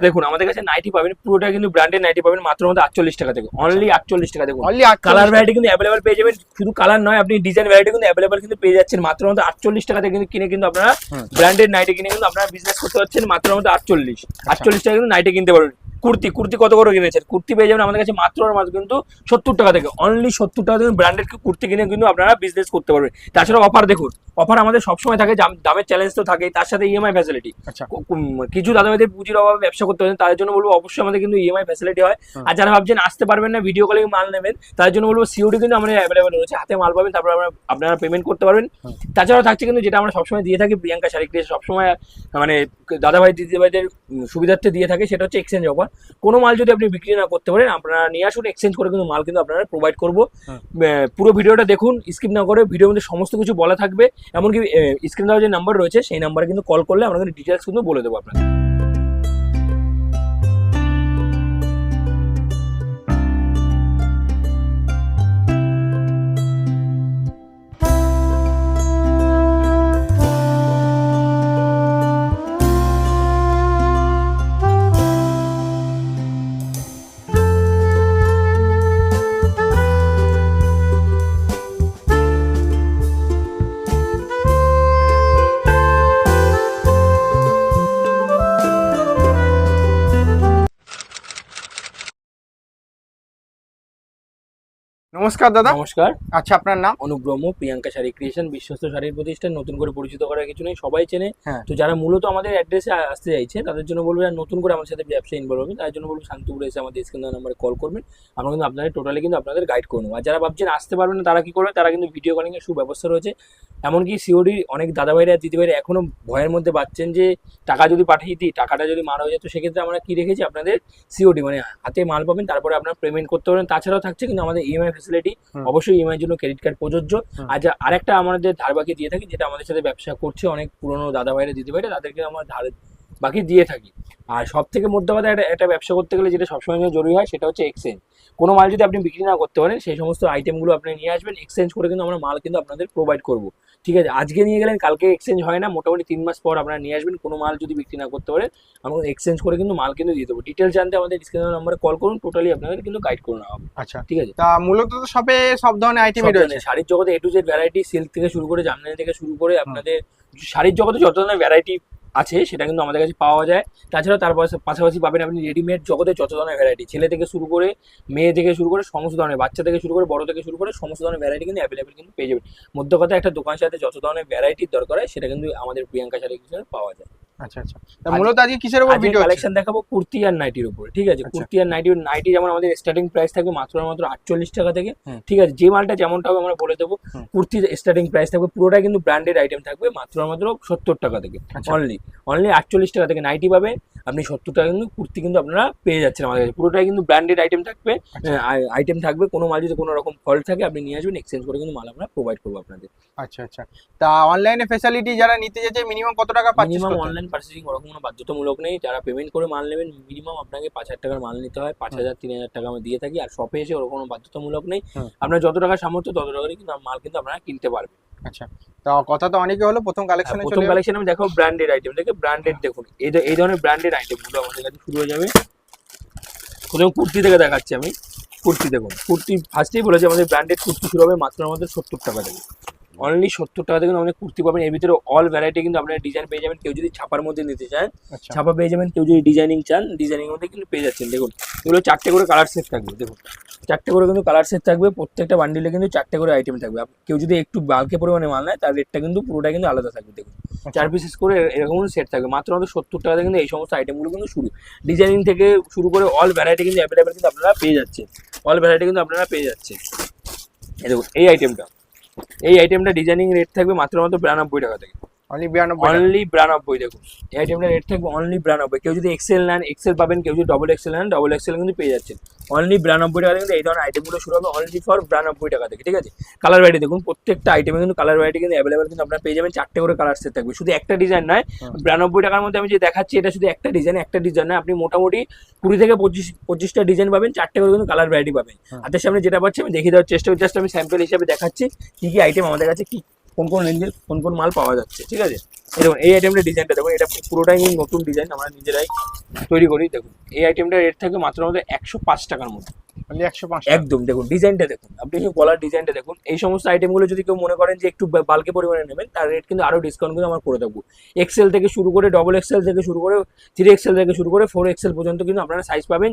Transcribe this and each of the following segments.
দেখুন আমাদের কাছে নাইটি পাবেন পুরোটা কিন্তু ব্র্যান্ডের নাইটি পাবেন মাত্র মধ্যে আটচল্লিশ টাকা থেকে অনলি আটচল্লিশ টাকা দেখুন। অনলি কালার ভ্যারাইটি কিন্তু অ্যাভেলেবল পেয়ে যাবেন শুধু কালার নয় আপনি ডিজাইন ভ্যারাইটি কিন্তু অ্যাভেলেবল কিন্তু পেয়ে যাচ্ছেন মাত্র মধ্যে আটচল্লিশ টাকা থেকে কিন্তু কিনে কিন্তু আপনারা। ব্র্যান্ডেড নাইটি কিনে কিন্তু আপনারা বিজনেস করতে পারছেন মাত্র মধ্যে আটচল্লিশ। আটচল্লিশ টাকা কিন্তু নাইটি কিনতে পারবেন। কুর্তি কুর্তি কত করে কিনেছেন? কুর্তি পেয়ে যাবেন আমাদের কাছে মাত্র মাত্র কিন্তু সত্তর টাকা থেকে। অনলি সত্তর টাকা থেকে ব্র্যান্ডেড কুর্তি কিনে কিন্তু আপনারা বিজনেস করতে পারবেন। তাছাড়া অফার দেখুন অফার আমাদের সবসময় থাকে দাম- দামের চ্যালেঞ্জ তো থাকেই তার সাথে ইএমআই ফ্যাসিলিটি আচ্ছা। কিছু দাদাভাইদের পুঁজির অভাবে ব্যবসা করতে পারেন তাদের জন্য বলব অবশ্যই আমাদের কিন্তু ইএমআই ফ্যাসিলিটি হয়। আর যারা ভাবছেন আসতে পারবেন না ভিডিও কলে মাল নেবেন তার জন্য বলব সিওডি কিন্তু আমাদের অ্যাভেলেবেল রয়েছে। হাতে মাল পাবেন তারপর আমরা আপনারা পেমেন্ট করতে পারবেন। তাছাড়াও থাকছে কিন্তু যেটা আমরা সবসময় দিয়ে থাকি প্রিয়াঙ্কা শাড়ি সবসময় মানে দাদাভাই দিদিভাইদের উম, সুবিধার্থে দিয়ে থাকে সেটা হচ্ছে এক্সচেঞ্জ অফার কোনো মাল যদি আপনি বিক্রি না করতে পারেন আপনারা নিয়ে আসুন এক্সচেঞ্জ করে কিন্তু মাল কিন্তু আপনারা প্রোভাইড করব। আহ, পুরো ভিডিওটা দেখুন স্কিপ না করে ভিডিওর মধ্যে সমস্ত কিছু বলা থাকবে। এমনকি স্ক্রিন দেওয়া যে নাম্বার রয়েছে সেই নাম্বারে কিন্তু কল করলে আমরা কিন্তু ডিটেলস কিন্তু বলে দেবো আপনাকে নমস্কার দাদা। নমস্কার। আচ্ছা আপনার নাম? অনুব্রহ্ম প্রিয়াঙ্কা শাড়ি ক্রিয়েশন বিশ্বস্ত শাড়ির প্রতিষ্ঠান নতুন করে পরিচিত করার কিছু নেই সবাই চেনে। হ্যাঁ। তো যারা মূলত আমাদের অ্যাড্রেসে আসতে চাইছে তাদের জন্য বলব যারা নতুন করে আমার সাথে ব্যবসা ইনভলভ হবে তার জন্য বলব শান্তিপুরে এসে আমাদের স্ক্রিন নাম্বারে কল করবেন। আমরা কিন্তু আপনাদের টোটালি কিন্তু আপনাদের গাইড করে নেব। আর যারা ভাবছেন আসতে পারবেন না তারা কি করবে? তারা কিন্তু ভিডিও কলিং এর সুব্যবস্থা রয়েছে। এমনকি সিওডি অনেক দাদাভাইরা আর দিদিভাইরা এখনও ভয়ের মধ্যে পাচ্ছেন যে টাকা যদি পাঠিয়ে দিই টাকাটা যদি মারা হয়ে যায় তো সেক্ষেত্রে আমরা কি রেখেছি? আপনাদের সিওডি মানে হাতে মাল পাবেন তারপরে আপনারা পেমেন্ট করতে পারেন তাছাড়াও থাকছে কিন্তু আমাদের ইএমআই ফেসিলিটি অবশ্যই ইএমআই জন্য ক্রেডিট কার্ড প্রযোজ্য। আর যা আরেকটা আমাদের ধার বাকি দিয়ে থাকি যেটা আমাদের সাথে ব্যবসা করছে অনেক পুরনো দাদা ভাইরা দিদি ভাইরা তাদেরকে আমরা ধার বাকি দিয়ে থাকি। আর সব থেকে মধ্যে কথা একটা একটা ব্যবসা করতে গেলে যেটা সবসময় জন্য জরুরি হয় সেটা হচ্ছে এক্সচেঞ্জ কোনো মাল যদি আপনি বিক্রি না করতে পারেন সেই সমস্ত আইটেমগুলো আপনি নিয়ে আসবেন। এক্সচেঞ্জ করে কিন্তু আমরা মাল কিন্তু আপনাদের প্রোভাইড করব। ঠিক আছে? আজকে নিয়ে গেলেন কালকে এক্সচেঞ্জ হয় না। মোটামুটি তিন মাস পর আপনারা নিয়ে আসবেন। কোনো মাল যদি বিক্রি না করতে পারেন আমরা এক্সচেঞ্জ করে কিন্তু মাল কিন্তু দিয়ে দেবো। ডিটেলস জানতে আমাদের স্ক্রিন নাম্বারে কল করুন। টোটালি আপনাদের কিন্তু গাইড করে নেওয়া হবে। আচ্ছা। ঠিক আছে? তা মূলত তো শপে সব ধরনের আইটেম রয়েছে। শাড়ির জগতে A to Z variety silk থেকে শুরু করে জামদানি থেকে শুরু করে আপনাদের শাড়ির জগতে যত ধরনের ভ্যারাইটি আছে, সেটা কিন্তু আমাদের কাছে পাওয়া যায়। তাছাড়া তার পাশে- পাশাপাশি পাবেন আপনি রেডিমেড জগতে যত ধরনের ভ্যারাইটি ছেলে থেকে শুরু করে মেয়ে থেকে শুরু করে সমস্ত ধরনের, বাচ্চা থেকে শুরু করে বড় থেকে শুরু করে সমস্ত ধরনের ভ্যারাইটি কিন্তু অ্যাভেলেবেল কিন্তু পেয়ে যাবেন। মধ্য কথা একটা দোকান সাথে যত ধরনের ভ্যারাইটির দরকার হয়, সেটা কিন্তু আমাদের প্রিয়াঙ্কা শাড়ি পাওয়া যায়। আচ্ছা আচ্ছা। মূলত আজকে কিসের উপর ভিডিও কালেকশন দেখাবো কুর্তি আর নাইটির উপরে ঠিক আছে? আচ্ছা। কুর্তি আর নাইটি নাইটি যেমন আমাদের স্টার্টিং প্রাইস থাকবে মাত্র মাত্র আটচল্লিশ টাকা থেকে ঠিক আছে? যে মালটা যেমনটা হবে আমরা বলে দেবো স্টার্টিং প্রাইস থাকবে পুরোটা কিন্তু ব্র্যান্ডেড আইটেম থাকবে মাত্র মাত্র সত্তর টাকা থেকে। অনলি অনলি আটচল্লিশ টাকা থেকে। নাইটি পাবেন আপনি সত্তর টাকা কিন্তু কুর্তি কিন্তু আপনারা পেয়ে যাচ্ছেন আমাদের কাছে। পুরোটাই কিন্তু ব্র্যান্ডেড আইটেম থাকবে আচ্ছা। আইটেম থাকবে কোনো মাল যদি কোনো রকম ফল্ট থাকে আপনি নিয়ে আসবেন এক্সচেঞ্জ করে কিন্তু মাল আমরা প্রোভাইড করব আপনাদের। আচ্ছা আচ্ছা। তা অনলাইনে ফ্যাসিলিটি যারা নিতে যাচ্ছে মিনিমাম কত টাকা মিনিমাম অনলাইন পার্চেসিং ওরকম কোনো বাধ্যতামূলক নেই। যারা পেমেন্ট করে মাল নেবেন মিনিমাম আপনাকে পাঁচ হাজার টাকার মাল নিতে হয় পাঁচ হাজার তিন হাজার টাকা আমরা দিয়ে থাকি আর শপে এসে ওরকম কোনো বাধ্যতামূলক নেই। আপনার যত টাকা সামর্থ্য তত টাকারই কিন্তু মাল কিন্তু আপনারা কিনতে পারবেন। আচ্ছা তা কথা তো অনেকে হলো প্রথম কালেকশনে চলে প্রথম। কালেকশন আমি দেখো ব্র্যান্ডেড আইটেম দেখে ব্র্যান্ডেড দেখুন এই এই ধরনের ব্র্যান্ডেড আইটেমগুলো আমাদের কাছে শুরু হয়ে যাবে প্রথমে কুর্তি থেকে দেখাচ্ছি আমি কুর্তি দেখুন কুর্তি ফার্স্টেই বলেছি আমাদের ব্র্যান্ডেড কুর্তি শুরু হবে মাত্র আমাদের সত্তর টাকা থেকে অনলি সত্তর টাকা থেকে আমাদের কুর্তি পাবেন। এর ভিতরে অল ভ্যারাইটি কিন্তু আপনারা ডিজাইন পেয়ে যাবেন। কেউ যদি ছাপার মধ্যে নিতে চান আচ্ছা। ছাপা পেয়ে যাবেন। কেউ যদি ডিজাইনিং চান ডিজাইনিং মধ্যে কিন্তু পেয়ে যাচ্ছেন। দেখুন এগুলো চারটে করে কালার সেট থাকবে। দেখুন চারটে করে কিন্তু কালার সেট থাকবে। প্রত্যেকটা বান্ডিলে কিন্তু চারটে করে আইটেম থাকবে। কেউ যদি একটু বাল্কে পরিমাণে মাল নেয় তার রেটটা কিন্তু পুরোটা কিন্তু আলাদা থাকবে। দেখুন চার পিসেস করে এরকম সেট থাকবে। মাত্র আমাদের সত্তর টাকা থেকে কিন্তু এই সমস্ত আইটেমগুলো কিন্তু শুরু। ডিজাইনিং থেকে শুরু করে অল ভ্যারাইটি কিন্তু অ্যাভেলেবেল কিন্তু আপনারা পেয়ে যাচ্ছেন। অল ভ্যারাইটি কিন্তু আপনারা পেয়ে যাচ্ছেন। এই দেখুন এই আইটেমটা এই আইটেমটা ডিজাইনিং রেট থাকবে মাত্র মাত্র বিরানব্বই টাকা থেকে। অনলি বিরানব্বই। অনলি বিরানব্বই দেখুন। এই আইটেমটা রেট থাকবে অনলি বিরানব্বই। কেউ যদি এক্সেল নেন এক্সেল পাবেন কেউ যদি ডবল এক্সেল নেন ডবল এক্সেল কিন্তু পেয়ে যাচ্ছেন। অনলি বিরানব্বই টাকা কিন্তু এই ধরনের আইটেমগুলো শুরু হবে অনলি ফর বিরানব্বই টাকা থেকে ঠিক আছে? কালার ভ্যারাইটি দেখুন প্রত্যেকটা আইটেমে কিন্তু কালার ভ্যারাইটি কিন্তু অ্যাভেলেবেল কিন্তু আপনারা পেয়ে যাবেন। চারটে করে কালার সেট থাকবে। শুধু একটা ডিজাইন নয় হুম। বিরানব্বই টাকার মধ্যে আমি যে দেখাচ্ছি এটা শুধু একটা ডিজাইন একটা ডিজাইন নয়। আপনি মোটামুটি কুড়ি থেকে পঁচিশ পঁচিশটা ডিজাইন পাবেন চারটে করে কিন্তু কালার ভ্যারাইটি পাবেন। হুম। হাতের সামনে যেটা পাচ্ছি আমি দেখিয়ে দেওয়ার চেষ্টা করছি। জাস্ট আমি স্যাম্পল হিসেবে দেখাচ্ছি কি কি আইটেম আমাদের কাছে কি কোন কোন রেঞ্জের কোন কোন মাল পাওয়া যাচ্ছে ঠিক আছে? দেখুন এই আইটেমটা ডিজাইনটা দেখুন এটা পুরোটাই নতুন ডিজাইন আমরা নিজেরাই তৈরি করি দেখুন। এই আইটেমটা রেট থাকে মাত্র আমাদের একশো পাঁচ টাকার মধ্যে। অনলি একশো পাঁচ একদম দেখুন ডিজাইনটা দেখুন আপনি গলার ডিজাইনটা দেখুন এই সমস্ত আইটেমগুলো যদি কেউ মনে করেন যে একটু বালকে পরিমাণে নেবেন তার রেট কিন্তু আরও ডিসকাউন্ট কিন্তু আমরা করে দেবো। এক্সেল থেকে শুরু করে ডবল এক্সেল থেকে শুরু করে থ্রি এক্সেল থেকে শুরু করে ফোর এক্সেল পর্যন্ত কিন্তু আপনারা সাইজ পাবেন।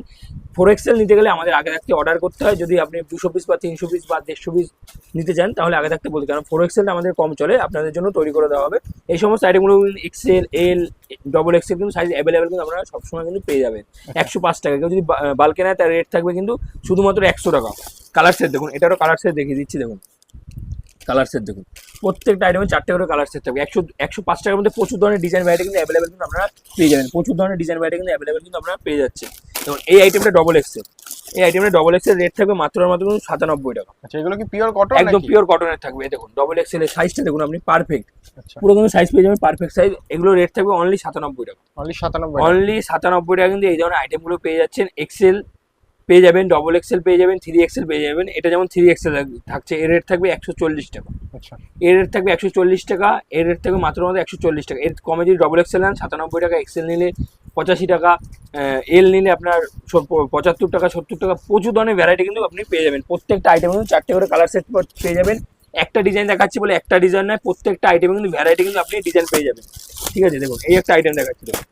ফোর এক্সেল নিতে গেলে আমাদের আগে থাকতে অর্ডার করতে হয়। যদি আপনি দুশো পিস বা তিনশো পিস বা দেড়শো পিস নিতে চান তাহলে আগে থাকতে বলতে কারণ ফোর এক্সেলটা আমাদের কম চলে আপনাদের জন্য তৈরি করে দেওয়া হবে। এই সমস্ত আইটেমগুলো এক্সেল এল ডবল এক্সেল কিন্তু সাইজ অ্যাভেলেবেল কিন্তু আপনারা সবসময় কিন্তু পেয়ে যাবেন। একশো পাঁচ টাকা। কেউ যদি বালকে নেয় তার রেট থাকবে কিন্তু শুধুমাত্র একশো টাকা। কালার সেট দেখুন এটারও কালার সেট দেখিয়ে দিচ্ছি দেখুন। কালার সেট দেখুন। প্রত্যেকটা আইটেমে চারটে করে কালার সেট থাকবে। একশো একশো পাঁচ টাকার মধ্যে প্রচুর ধরনের ডিজাইন ভ্যারাইটি কিন্তু অ্যাভেলেবেল কিন্তু আপনারা পেয়ে যাবেন। প্রচুর ধরনের ডিজাইন ভ্যারাইটি কিন্তু অ্যাভেলেবেল কিন্তু আপনারা পেয়ে যাচ্ছে দেখুন এই আইটেমটা ডবল এক্সেল এই আইটেমটা ডবল এক্সেল রেট থাকবে মাত্র মাত্র সাতানব্বই টাকা। আচ্ছা এগুলো কি পিওর কটন একদম পিওর কটনের থাকবে। দেখুন ডবল এক্সেল এর সাইজটা দেখুন আপনি পারফেক্ট আচ্ছা। পুরো কিন্তু সাইজ পেয়ে যাবেন পারফেক্ট সাইজ এগুলো রেট থাকবে অনলি সাতানব্বই টাকা। অনলি সাতানব্বই অনলি সাতানব্বই টাকা কিন্তু এই ধরনের আইটেমগুলো পেয়ে যাচ্ছেন। এক্সেল পেয়ে যাবেন ডবল এক্সেল পেয়ে যাবেন থ্রি এক্সেল পেয়ে যাবেন। এটা যেমন থ্রি এক্সেল থাকছে এর রেট থাকবে একশো চল্লিশ টাকা। আচ্ছা। এর রেট থাকবে একশো চল্লিশ টাকা এর রেট থাকবে মাত্র মাত্র একশো চল্লিশ টাকা। এর কমে যদি ডবল এক্সেল নেন সাতানব্বই টাকা এক্সেল নিলে পঁচাশি টাকা এল নিলে আপনার পঁচাত্তর টাকা, সত্তর টাকা, প্রচুর ধরনের ভ্যারাইটি কিন্তু আপনি পেয়ে যাবেন। প্রত্যেকটা আইটেম কিন্তু চারটে করে কালার সেট পেয়ে যাবেন। একটা ডিজাইন দেখাচ্ছি বলে একটা ডিজাইন নয়, প্রত্যেকটা আইটেমে কিন্তু ভ্যারাইটি কিন্তু আপনি ডিজাইন পেয়ে যাবেন। ঠিক আছে, দেখুন, এই একটা আইটেম দেখাচ্ছি, দেখুন।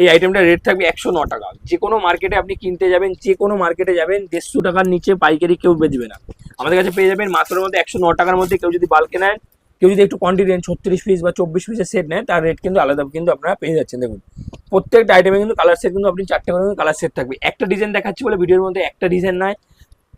এই আইটেমটা রেট থাকবে একশো ন টাকা। যে কোনো মার্কেটে আপনি কিনতে যাবেন, যে কোনো মার্কেটে যাবেন, দেড়শো টাকার নিচে পাইকারি কেউ বেচবে না। আমাদের কাছে পেয়ে যাবেন মাত্র মধ্যে একশো ন টাকার মধ্যে কেউ যদি বাল্কে নেন কেউ যদি একটু কোয়ান্টিটি নেন, ছত্রিশ পিস বা চব্বিশ পিসের সেট নেন তার রেট কিন্তু আলাদা কিন্তু আপনারা পেয়ে যাচ্ছেন। দেখুন, প্রত্যেকটা আইটেমে কিন্তু কালার সেট কিন্তু আপনি চারটে করে কালার সেট থাকবে। একটা ডিজাইন দেখাচ্ছি বলে ভিডিওর মধ্যে একটা ডিজাইন নয়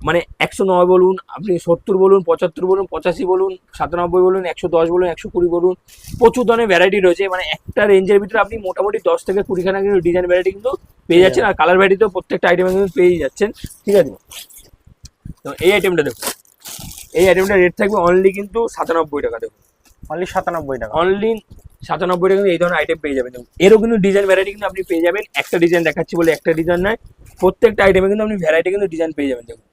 মানে একশো নয় বলুন, আপনি সত্তর বলুন, পঁচাত্তর বলুন, পঁচাশি বলুন, সাতানব্বই বলুন, একশো দশ বলুন, একশো কুড়ি বলুন, প্রচুর ধরনের ভ্যারাইটি রয়েছে। মানে একটা রেঞ্জের ভিতরে আপনি মোটামুটি দশ থেকে কুড়িখানা কিন্তু ডিজাইন ভ্যারাইটি কিন্তু পেয়ে যাচ্ছেন। আর কালার ভ্যারাইটিতেও প্রত্যেকটা আইটেমে কিন্তু পেয়ে যাচ্ছেন। ঠিক আছে? তো এই আইটেমটা দেখুন। এই আইটেমটা রেট থাকবে অনলি কিন্তু সাতানব্বই টাকা দেখুন। অনলি সাতানব্বই টাকা। অনলি সাতানব্বই টাকা কিন্তু এই ধরনের আইটেম পেয়ে যাবেন এরও কিন্তু ডিজাইন ভ্যারাইটি কিন্তু আপনি পেয়ে যাবেন। একটা ডিজাইন দেখাচ্ছি বলে একটা ডিজাইন নয়। প্রত্যেকটা আইটেমে কিন্তু আপনি ভ্যারাইটি কিন্তু ডিজাইন পেয়ে যাবেন দেখুন।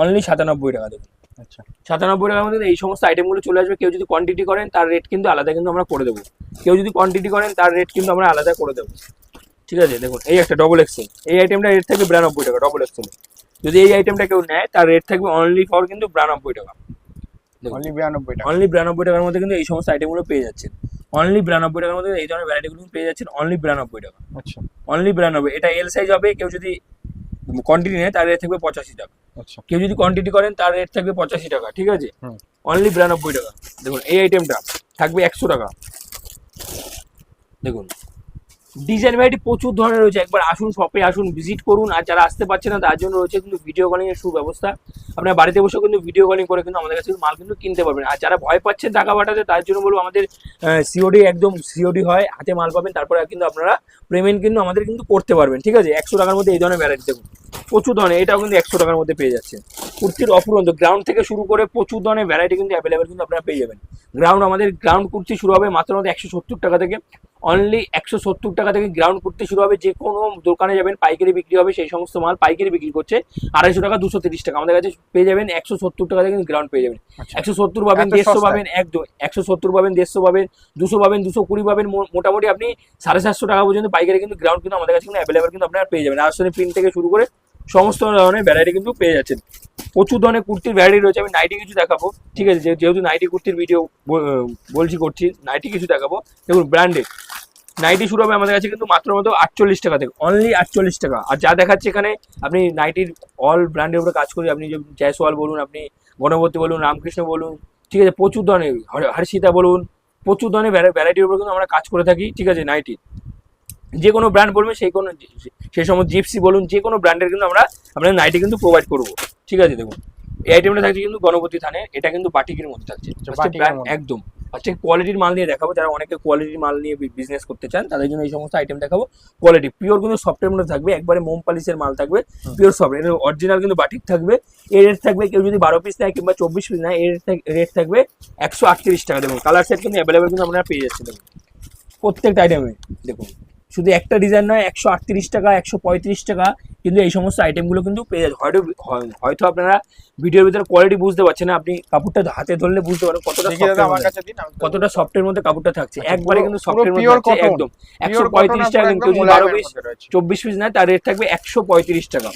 অনলি সাতানব্বই টাকা দেখুন। আচ্ছা। সাতানব্বই টাকার মধ্যে এই সমস্ত আইটেমগুলো চলে আসবে। কেউ যদি কোয়ান্টিটি করেন তার রেট কিন্তু আলাদা কিন্তু আমরা করে দেবো। কেউ যদি কোয়ান্টিটি করেন তার রেট কিন্তু আমরা আলাদা করে দেবো। ঠিক আছে দেখুন। এই একটা ডবল এক্সেল এই আইটেমটা রেট থাকবে বিরানব্বই টাকা ডবল এক্সেল যদি এই আইটেমটা কেউ নেয় তার রেট থাকবে অনলি ফর কিন্তু বিরানব্বই টাকা। দেখুন। অনলি বিরানব্বই টাকা। অনলি বিরানব্বই টাকার মধ্যে কিন্তু এই সমস্ত আইটেমগুলো পেয়ে যাচ্ছেন। অনলি বিরানব্বই টাকার মধ্যে এই ধরনের ভ্যারাইটিগুলো পেয়ে যাচ্ছেন অনলি বিরানব্বই টাকা। আচ্ছা। অনলি বিরানব্বই এটা এল সাইজ হবে কেউ যদি কোয়ান্টিটি নেয় তার রেট থাকবে পঁচাশি টাকা। আচ্ছা। কেউ যদি কোয়ান্টিটি করেন তার রেট থাকবে পঁচাশি টাকা ঠিক আছে? অনলি বিরানব্বই টাকা। দেখুন এই আইটেমটা থাকবে একশো টাকা। দেখুন ডিজাইন ভ্যারাইটি প্রচুর ধরনের রয়েছে। একবার আসুন শপে আসুন ভিজিট করুন। আর যারা আসতে পারছে না, তার জন্য রয়েছে কিন্তু ভিডিও কলিং এর সুব্যবস্থা। আপনার বাড়িতে বসে কিন্তু ভিডিও কলিং করে কিন্তু আমাদের কাছে মাল কিন্তু কিনতে পারবেন। আর যারা ভয় পাচ্ছেন টাকা পাঠাতে, তার জন্য বলব আমাদের সিওডি একদম সিওডি হয়, হাতে মাল পাবেন। তারপরে কিন্তু আপনারা পেমেন্ট কিন্তু আমাদের কিন্তু করতে পারবেন। ঠিক আছে? একশো টাকার মধ্যে এই ধরনের ভ্যারাইটি দেখুন। প্রচুর ধরনের, এটাও কিন্তু একশো টাকার মধ্যে পেয়ে যাচ্ছে। কুর্তির অফুরন্ত। গ্রাউন্ড থেকে শুরু করে প্রচুর ধরনের ভ্যারাইটি কিন্তু অ্যাভেলেবেল কিন্তু আপনারা পেয়ে যাবেন। গ্রাউন্ড আমাদের গ্রাউন্ড কুর্তি শুরু হবে মাত্র মাত্র একশো সত্তর টাকা থেকে। অনলি একশো সত্তর টাকা থেকে গ্রাউন্ড কুর্তি শুরু হবে যে কোনো দোকানে যাবেন পাইকারি বিক্রি হবে সেই সমস্ত মাল পাইকারি বিক্রি করছে আড়াইশো টাকা দুশো তিরিশ টাকা। আমাদের কাছে পেয়ে যাবেন একশো সত্তর টাকা থেকে গ্রাউন্ড পেয়ে যাবেন। আচ্ছা। একশো সত্তর পাবেন দেড়শো? পাবেন একদম। একশো সত্তর পাবেন দেড়শো পাবেন দুশো পাবেন দুশো কুড়ি পাবেন মোটামুটি আপনি সাড়ে সাতশো টাকা পর্যন্ত পাইকারি কিন্তু গ্রাউন্ড কিন্তু আমাদের কাছে কিন্তু অ্যাভেলেবেল কিন্তু আপনারা পেয়ে যাবেন। আসলে প্রিন্ট থেকে শুরু করে সমস্ত ধরনের ভ্যারাইটি কিন্তু পেয়ে যাচ্ছেন। প্রচুর ধরনের কুর্তির ভ্যারাইটি রয়েছে, আমি নাইটি কিছু দেখাবো, ঠিক আছে? যেহেতু নাইটি কুর্তির ভিডিও বলছি করছি নাইটি কিছু দেখাবো। দেখুন ব্র্যান্ডেড নাইটি শুরু হবে আমাদের কাছে কিন্তু মাত্র মাত্র আটচল্লিশ টাকা থেকে অনলি আটচল্লিশ টাকা। আর যা দেখাচ্ছে এখানে, আপনি নাইটির অল ব্র্যান্ডের উপরে কাজ করি, আপনি জয়সওয়াল বলুন, আপনি গণপতি বলুন রামকৃষ্ণ বলুন, ঠিক আছে? প্রচুর ধরনের হর- হর্ষিতা বলুন, প্রচুর ধরনের ভ্যারাইটির উপর কিন্তু আমরা কাজ করে থাকি, ঠিক আছে নাইটি যে কোনো ব্র্যান্ড বলবেন সেই কোনো সেই সময় জিপসি বলুন যে কোনো ব্র্যান্ডের কিন্তু আমরা আপনাদের নাইটি কিন্তু প্রোভাইড করব। ঠিক আছে দেখুন। এই আইটেমটা থাকছে কিন্তু গণপতি থানে এটা কিন্তু বাটিকের মধ্যে থাকছে। আচ্ছা, এ। একদম। আচ্ছা কোয়ালিটির মাল নিয়ে দেখাবো যারা অনেকে কোয়ালিটির মাল নিয়ে বিজনেস করতে চান তাদের জন্য এই সমস্ত আইটেম দেখাবো। কোয়ালিটি পিওর কিন্তু সফটের মধ্যে থাকবে একবারে মোম পালিশের মাল থাকবে পিওর সফট এর অরিজিনাল কিন্তু বাটিক থাকবে এর রেট থাকবে কেউ যদি বারো পিস নেয় কিংবা চব্বিশ পিস নেয় এর রেট থাকবে একশো আটত্রিশ টাকা। দেখুন কালার সেট কিন্তু অ্যাভেলেবেল কিন্তু আপনারা পেয়ে যাচ্ছেন দেখুন। প্রত্যেকটা আইটেমে দেখুন। শুধু একটা ডিজাইন নয় একশো আটত্রিশ টাকা একশো পঁয়ত্রিশ টাকা কিন্তু এই সমস্ত আইটেমগুলো কিন্তু পেয়ে যাচ্ছে হয়তো হয়তো আপনারা ভিডিওর ভিতরে কোয়ালিটি বুঝতে পারছেন না আপনি কাপড়টা হাতে ধরলে বুঝতে পারেন কতটা কতটা সফটের মধ্যে কাপড়টা থাকছে আচ্ছা, একবারে কিন্তু সফটের মধ্যে। একদম একশো পঁয়ত্রিশ টাকা যদি বারো পিস চব্বিশ পিস নেয় তার রেট থাকবে একশো পঁয়ত্রিশ টাকা।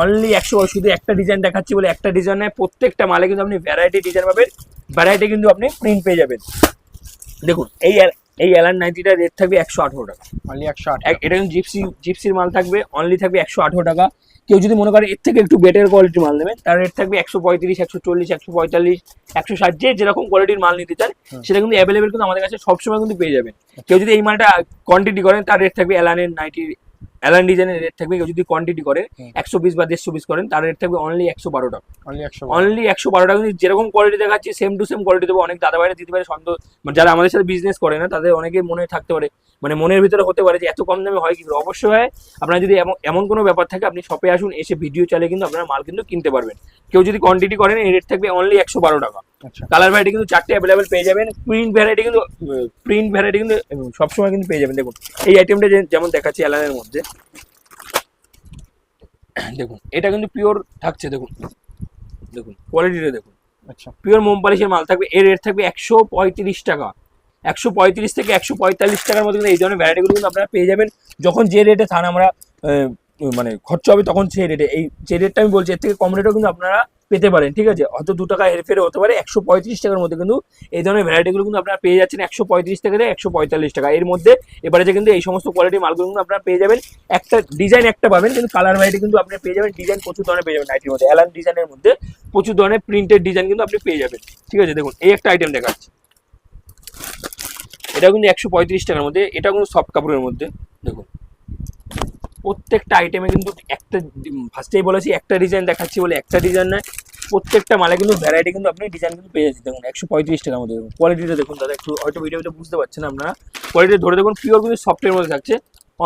অনলি একশো শুধু একটা ডিজাইন দেখাচ্ছি বলে একটা ডিজাইন নেয় প্রত্যেকটা মালে কিন্তু আপনি ভ্যারাইটি ডিজাইন পাবেন ভ্যারাইটি কিন্তু আপনি প্রিন্ট পেয়ে যাবেন দেখুন এই এই অ্যালান নাইনটিটা রেট থাকবে একশো আঠারো টাকা। Only 108 এক- এটা কিন্তু জিপসি জিপসির মাল থাকবে অনলি থাকবে একশো আঠারো টাকা। কেউ যদি মনে করে এর থেকে একটু বেটার কোয়ালিটির মাল নেবেন তার রেট থাকবে একশো পঁয়ত্রিশ একশো চল্লিশ একশো পঁয়তাল্লিশ একশো ষাট যে যেরকম কোয়ালিটির মাল নিতে চান সেটা কিন্তু অ্যাভেলেবেল কিন্তু আমাদের কাছে সবসময় কিন্তু পেয়ে যাবেন। কেউ যদি এই মালটা কোয়ান্টিটি করেন তার রেট থাকবে অ্যালানের নাইনটি অ্যালান ডিজাইনের রেট থাকবে কেউ যদি কোয়ান্টিটি করে একশো পিস বা দেড়শো পিস করেন তার রেট থাকবে অনলি একশো বারো টাকা। Only 100 অনলি একশো বারো টাকা। কিন্তু যেরকম কোয়ালিটি দেখাচ্ছি সেম টু সেম কোয়ালিটি দেবো। অনেক দাদা ভাইরা দিতে পারে সন্দেহ মানে যারা আমাদের সাথে বিজনেস করে না তাদের অনেকে মনে থাকতে পারে মানে মনের ভিতরে হতে পারে যে এত কম দামে হয় কিন্তু অবশ্যই হয় আপনার যদি এমন এমন কোনো ব্যাপার থাকে আপনি শপে আসুন এসে ভিডিও চালিয়ে কিন্তু আপনারা মাল কিন্তু কিনতে পারবেন। কেউ যদি কোয়ান্টিটি করেন এই রেট থাকবে অনলি একশো বারো টাকা। আচ্ছা। কালার ভ্যারাইটি কিন্তু চারটে অ্যাভেলেবেল পেয়ে যাবেন। প্রিন্ট ভ্যারাইটি কিন্তু প্রিন্ট ভ্যারাইটি কিন্তু সবসময় কিন্তু পেয়ে যাবেন। দেখুন এই আইটেমটা যেমন দেখাচ্ছি অ্যালানের মধ্যে। দেখুন এটা কিন্তু পিওর থাকছে দেখুন। দেখুন কোয়ালিটিটা দেখুন। আচ্ছা। পিওর মোম পলিশের মাল থাকবে এর রেট থাকবে একশো পঁয়ত্রিশ টাকা। একশো পঁয়ত্রিশ থেকে একশো পঁয়তাল্লিশ টাকার মধ্যে কিন্তু এই ধরনের ভ্যারাইটিগুলো কিন্তু আপনারা পেয়ে যাবেন। যখন যে রেটে থান আমরা মানে খরচা হবে তখন সেই রেটে এই যে রেটটা আমি বলছি, এর থেকে কম রেটও কিন্তু আপনারা পেতে পারেন, ঠিক আছে? হয়তো দু টাকা হেরফেরে হতে পারে, একশো পঁয়ত্রিশ টাকার মধ্যে কিন্তু এই ধরনের ভ্যারাইটিগুলো কিন্তু আপনারা পেয়ে যাচ্ছেন, একশো পঁয়ত্রিশ থেকে একশো পঁয়তাল্লিশ টাকা। এর মধ্যে এবারে যে কিন্তু এই সমস্ত কোয়ালিটির মালগুলো কিন্তু আপনারা পেয়ে যাবেন। একটা ডিজাইন একটা পাবেন, কিন্তু কালার ভ্যারাইটি কিন্তু আপনি পেয়ে যাবেন ডিজাইন প্রচুর ধরনের পেয়ে যাবেন নাইটির মধ্যে। অ্যালান ডিজাইনের মধ্যে প্রচুর ধরনের প্রিন্টেড ডিজাইন কিন্তু আপনি পেয়ে যাবেন। ঠিক আছে? দেখুন, এই একটা আইটেম দেখাচ্ছি। এটা কিন্তু একশো পঁয়ত্রিশ টাকার মধ্যে, এটা কিন্তু সফট কাপড়ের মধ্যে, দেখুন। প্রত্যেকটা আইটেমে কিন্তু একটা ফার্স্টেই বলেছি একটা ডিজাইন দেখাচ্ছি বলে একটা ডিজাইন নয়। প্রত্যেকটা মালে কিন্তু ভ্যারাইটি কিন্তু আপনি ডিজাইন কিন্তু পেয়ে যাচ্ছেন। দেখুন একশো পঁয়ত্রিশ টাকার মধ্যে। দেখুন কোয়ালিটিটা দেখুন দাদা একটু হয়তো ভিডিওতে বুঝতে পারছেন আপনারা কোয়ালিটি ধরে দেখুন পিওর কিন্তু সফটের মধ্যে থাকছে।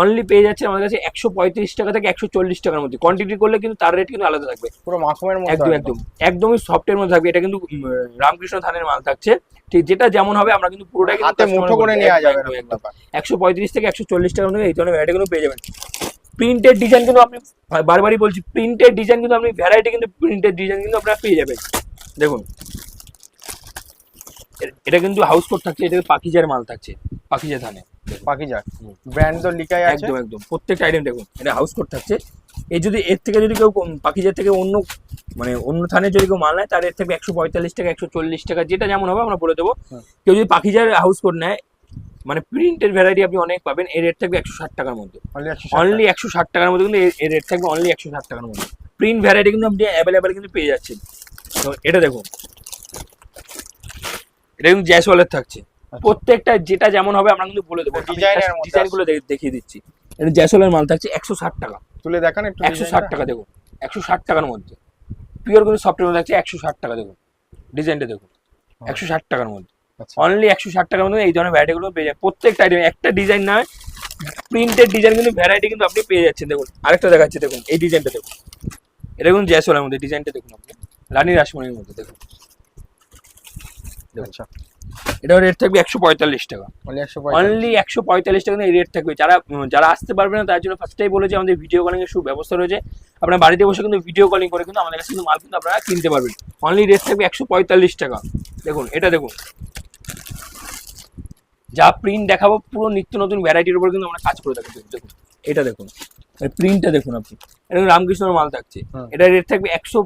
অনলি পেয়ে যাচ্ছে আমাদের কাছে একশো পঁয়ত্রিশ টাকা থেকে একশো চল্লিশ টাকার মধ্যে। কোয়ান্টিটি করলে কিন্তু তার রেট কিন্তু আলাদা থাকবে। পুরো মাখমের মধ্যে একদম একদম। একদমই সফটের মধ্যে থাকবে। এটা কিন্তু রামকৃষ্ণ ধানের মাল থাকছে। ঠিক যেটা যেমন হবে আমরা কিন্তু পুরোটাই কিন্তু। একশো পঁয়ত্রিশ থেকে একশো চল্লিশ টাকার মধ্যে এই ধরনের ভ্যারাইটিগুলো পেয়ে যাবেন। প্রিন্টেড ডিজাইন কিন্তু আপনি বারবারই বলছি প্রিন্টেড ডিজাইন কিন্তু আপনি ভ্যারাইটি কিন্তু প্রিন্টেড ডিজাইন কিন্তু আপনারা পেয়ে যাবেন। দেখুন এটা কিন্তু হাউস কোট থাকছে এটা পাখিজার মাল থাকছে পাখিজা ধানে হুম। ব্র্যান্ড তো লিখাই আছে। একদম একদম প্রত্যেকটা আইটেম দেখুন এটা হাউস কোট থাকছে। এই যদি এর থেকে যদি কেউ পাখিজার থেকে অন্য মানে অন্য থানে যদি কেউ মাল নেয় তার এর থেকে একশো পঁয়তাল্লিশ টাকা একশো চল্লিশ টাকা যেটা যেমন হবে আমরা বলে দেবো। কেউ যদি পাখিজার হাউস কোট নেয় মানে প্রিন্টের ভ্যারাইটি আপনি অনেক পাবেন এর রেট থাকবে একশো ষাট টাকার মধ্যে। অনলি একশো ষাট টাকার মধ্যে কিন্তু এর রেট থাকবে অনলি একশো ষাট টাকার মধ্যে। প্রিন্ট ভ্যারাইটি কিন্তু আপনি অ্যাভেলেবেল কিন্তু পেয়ে যাচ্ছেন। তো এটা দেখুন এটা কিন্তু জ্যাসওয়ালের থাকছে। প্রত্যেকটা যেটা যেমন হবে আমরা কিন্তু বলে দেবো। ডিজাইনের মধ্যে ডিজাইনগুলো দেখিয়ে দিচ্ছি। এটা জ্যাসওয়ালের মাল থাকছে একশো ষাট টাকা। তুলে দেখান একটু একশো ষাট টাকা দেখুন একশো ষাট টাকার মধ্যে। পিওর কিন্তু সফটওয়্যার থাকছে একশো ষাট টাকা দেখুন ডিজাইনটা দেখুন একশো ষাট টাকার মধ্যে। আচ্ছা। অনলি একশো ষাট টাকার মধ্যে এই ধরনের ভ্যারাইটিগুলো পেয়ে যায় প্রত্যেকটা আইটেম একটা ডিজাইন নয় প্রিন্টেড ডিজাইন কিন্তু ভ্যারাইটি কিন্তু আপনি পেয়ে যাচ্ছেন। দেখুন আরেকটা দেখাচ্ছি দেখুন এই ডিজাইনটা দেখুন। এটা দেখুন জ্যাসওয়ালের মধ্যে ডিজাইনটা দেখুন আপনি। রানী রাসমণির মধ্যে দেখুন। আচ্ছা। এটাও রেট থাকবে একশো পঁয়তাল্লিশ টাকা। অনলি 145 অনলি একশো পঁয়তাল্লিশ টাকা এই রেট থাকবে। যারা যারা আসতে পারবে না তার জন্য ফার্স্টেই বলেছি আমাদের ভিডিও কলিং এর সুব্যবস্থা রয়েছে। আপনার বাড়িতে বসে কিন্তু ভিডিও কলিং করে কিন্তু আমাদের কাছে কিন্তু মাল কিন্তু আপনারা কিনতে পারবেন। অনলি রেট থাকবে একশো পঁয়তাল্লিশ টাকা। দেখুন এটা দেখুন। যা প্রিন্ট দেখাবো পুরো নিত্য নতুন ভ্যারাইটির উপর কিন্তু আমরা কাজ করে থাকি। দেখুন, এটা দেখুন। প্রিন্টটা দেখুন আপনি। এটা রামকৃষ্ণর মাল থাকছে। এটা রেট থাকবে একশো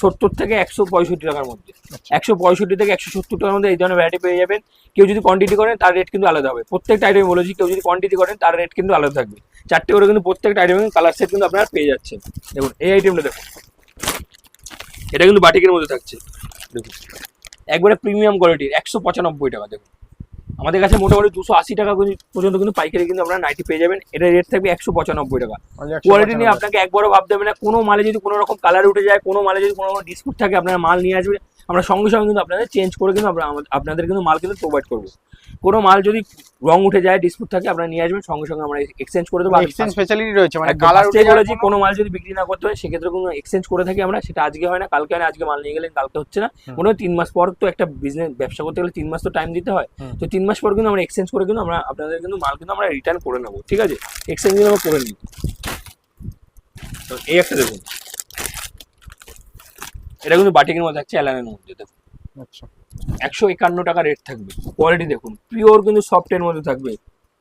সত্তর থেকে একশো পঁয়ষট্টি টাকার মধ্যে। আচ্ছা। একশো পঁয়ষট্টি থেকে একশো সত্তর টাকার মধ্যে এই ধরনের ভ্যারাইটি পেয়ে যাবেন। কেউ যদি কোয়ান্টিটি করেন তার রেট কিন্তু আলাদা হবে। প্রত্যেকটা আইটেম বলেছি কেউ যদি কোয়ান্টিটি করেন তার রেট কিন্তু আলাদা থাকবে। চারটে করে কিন্তু প্রত্যেকটা আইটেমে কালার সেট কিন্তু আপনারা পেয়ে যাচ্ছেন। দেখুন এই আইটেমটা দেখুন। এটা কিন্তু বাটিকের মধ্যে থাকছে। দেখুন। একবারে প্রিমিয়াম কোয়ালিটির একশো পঁচানব্বই টাকা দেখুন। আমাদের কাছে মোটামুটি দুশো আশি টাকা পর্যন্ত- কিন্তু পাইকারি কিন্তু আপনারা নাইটি পেয়ে যাবেন। এটা রেট থাকবে একশো পঁচানব্বই টাকা। কোয়ালিটি নিয়ে আপনাকে একবারও ভাবতে হবে না কোনো মালে যদি কোনো রকম কালার উঠে যায় কোনো মালে যদি কোনো রকম ডিসপুট থাকে আপনারা মাল নিয়ে আসবে। আমরা সঙ্গে সঙ্গে কিন্তু আপনাদের চেঞ্জ করে কিন্তু আমরা আপনাদের কিন্তু মাল কিন্তু প্রোভাইড করব। কোনো মাল যদি রং উঠে যায় ডিসপুট থাকে আপনারা নিয়ে আসবেন সঙ্গে সঙ্গে আমরা এক্সচেঞ্জ করে দেবো। এক্সচেঞ্জ ফেসিলিটি রয়েছে মানে কালার উঠে বলেছি কোনো- কোনো মাল যদি বিক্রি না করতে হয় সেক্ষেত্রে কোনো এক্সচেঞ্জ করে থাকি আমরা সেটা আজকে হয় না কালকে হয় না আজকে মাল নিয়ে গেলেন কালকে হচ্ছে না। মনে হয় তিন মাস পর তো একটা বিজনেস ব্যবসা করতে গেলে তিন মাস তো টাইম দিতে হয়। তো তিন মাস পর কিন্তু আমরা এক্সচেঞ্জ করে কিন্তু আমরা আপনাদের কিন্তু মাল কিন্তু আমরা রিটার্ন করে নেব ঠিক আছে? এক্সচেঞ্জ কিন্তু আমরা করে নিই তো এই একটা দেখুন। এটা কিন্তু বাটিকের মধ্যে থাকছে অ্যালানের মধ্যে দেখুন। আচ্ছা। একশো একান্ন টাকা রেট থাকবে। কোয়ালিটি দেখুন পিওর কিন্তু সফটের মধ্যে থাকবে।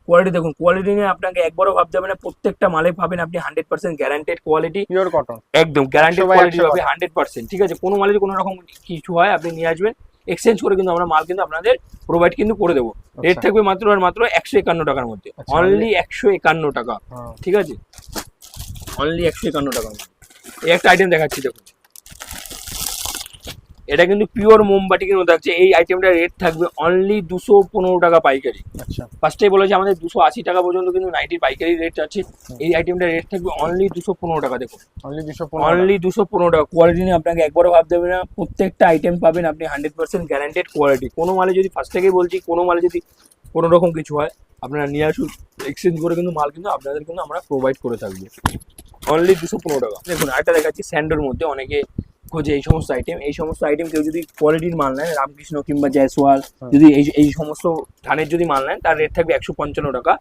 কোয়ালিটি দেখুন কোয়ালিটি নিয়ে আপনাকে একবারও ভাবতে হবে না প্রত্যেকটা মালে পাবেন আপনি hundred percent guaranteed quality pure cotton একদম গ্যারান্টেড কোয়ালিটি 100 হবে হান্ড্রেড পার্সেন্ট ঠিক আছে? কোনো মালে যদি কোনো রকম কিছু হয় আপনি নিয়ে আসবেন। এক্সচেঞ্জ করে কিন্তু আমরা মাল কিন্তু আপনাদের প্রোভাইড কিন্তু করে দেবো। রেট আচ্ছা। থাকবে মাত্র আর মাত্র একশো একান্ন টাকার মধ্যে। আচ্ছা, অনলি একশো একান্ন টাকা হ্যাঁ। ঠিক আছে? অনলি একশো একান্ন টাকার মধ্যে। এই একটা আইটেম দেখাচ্ছি দেখুন। এটা কিন্তু পিওর মোমবাটিকের মধ্যে থাকছে এই আইটেমটার রেট থাকবে অনলি দুশো পনেরো টাকা পাইকারি। আচ্ছা। ফার্স্টেই বলেছি আমাদের দুশো আশি টাকা পর্যন্ত কিন্তু নাইটির পাইকারি রেট আছে। এই আইটেমটার রেট থাকবে অনলি দুশো পনেরো টাকা দেখুন। অনলি দুশো অনলি দুশো পনেরো টাকা। কোয়ালিটি নিয়ে আপনাকে একবারও ভাবতে হবে না। প্রত্যেকটা আইটেম পাবেন আপনি হান্ড্রেড পার্সেন্ট গ্যারান্টেড কোয়ালিটি কোনো মালে যদি ফার্স্ট থেকেই বলছি কোনো মালে যদি কোনো রকম কিছু হয় আপনারা নিয়ে আসুন। এক্সচেঞ্জ করে কিন্তু মাল কিন্তু আপনাদের কিন্তু আমরা প্রোভাইড করে থাকব। অনলি দুশো পনেরো টাকা। দেখুন আরেকটা দেখাচ্ছি স্যান্ডোর মধ্যে অনেকে খোঁজে এই সমস্ত আইটেম এই সমস্ত আইটেম কেউ যদি কোয়ালিটির মাল নেয় রামকৃষ্ণ কিংবা জয়সওয়াল যদি এই এই সমস্ত ধানের যদি মাল নেন তার রেট থাকবে একশো পঞ্চান্ন টাকা।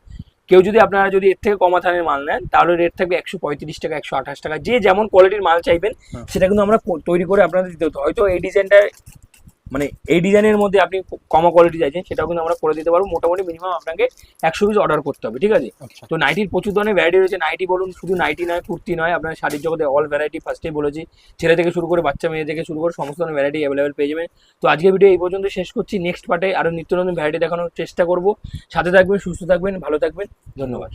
কেউ যদি আপনারা যদি এর থেকে কমা ধানের মাল নেন তাহলে রেট থাকবে একশো পঁয়ত্রিশ টাকা একশো আঠাশ টাকা। যে যেমন কোয়ালিটির মাল চাইবেন সেটা কিন্তু আমরা তৈরি করে আপনাদের দিতে হতো। হয়তো এই ডিজাইনটা মানে এই ডিজাইনের মধ্যে আপনি কম কোয়ালিটি চাইছেন সেটাও কিন্তু আমরা করে দিতে পারব। মোটামুটি মিনিমাম আপনাকে একশো পিস অর্ডার করতে হবে ঠিক আছে? আচ্ছা। তো নাইটির প্রচুর ধরনের ভ্যারাইটি রয়েছে। নাইটি বলুন শুধু নাইটি নয় কুর্তি নয় আপনার শাড়ির জগতে অল ভ্যারাইটি ফার্স্টেই বলেছি। ছেলে থেকে শুরু করে বাচ্চা মেয়ে থেকে শুরু করে সমস্ত ধরনের ভ্যারাইটি অ্যাভেলেবেল পেয়ে যাবেন। তো আজকের ভিডিও এই পর্যন্ত শেষ করছি। নেক্সট পার্টে আরও নিত্য নতুন ভ্যারাইটি দেখানোর চেষ্টা করব। সাথে থাকবেন সুস্থ থাকবেন ভালো থাকবেন। ধন্যবাদ।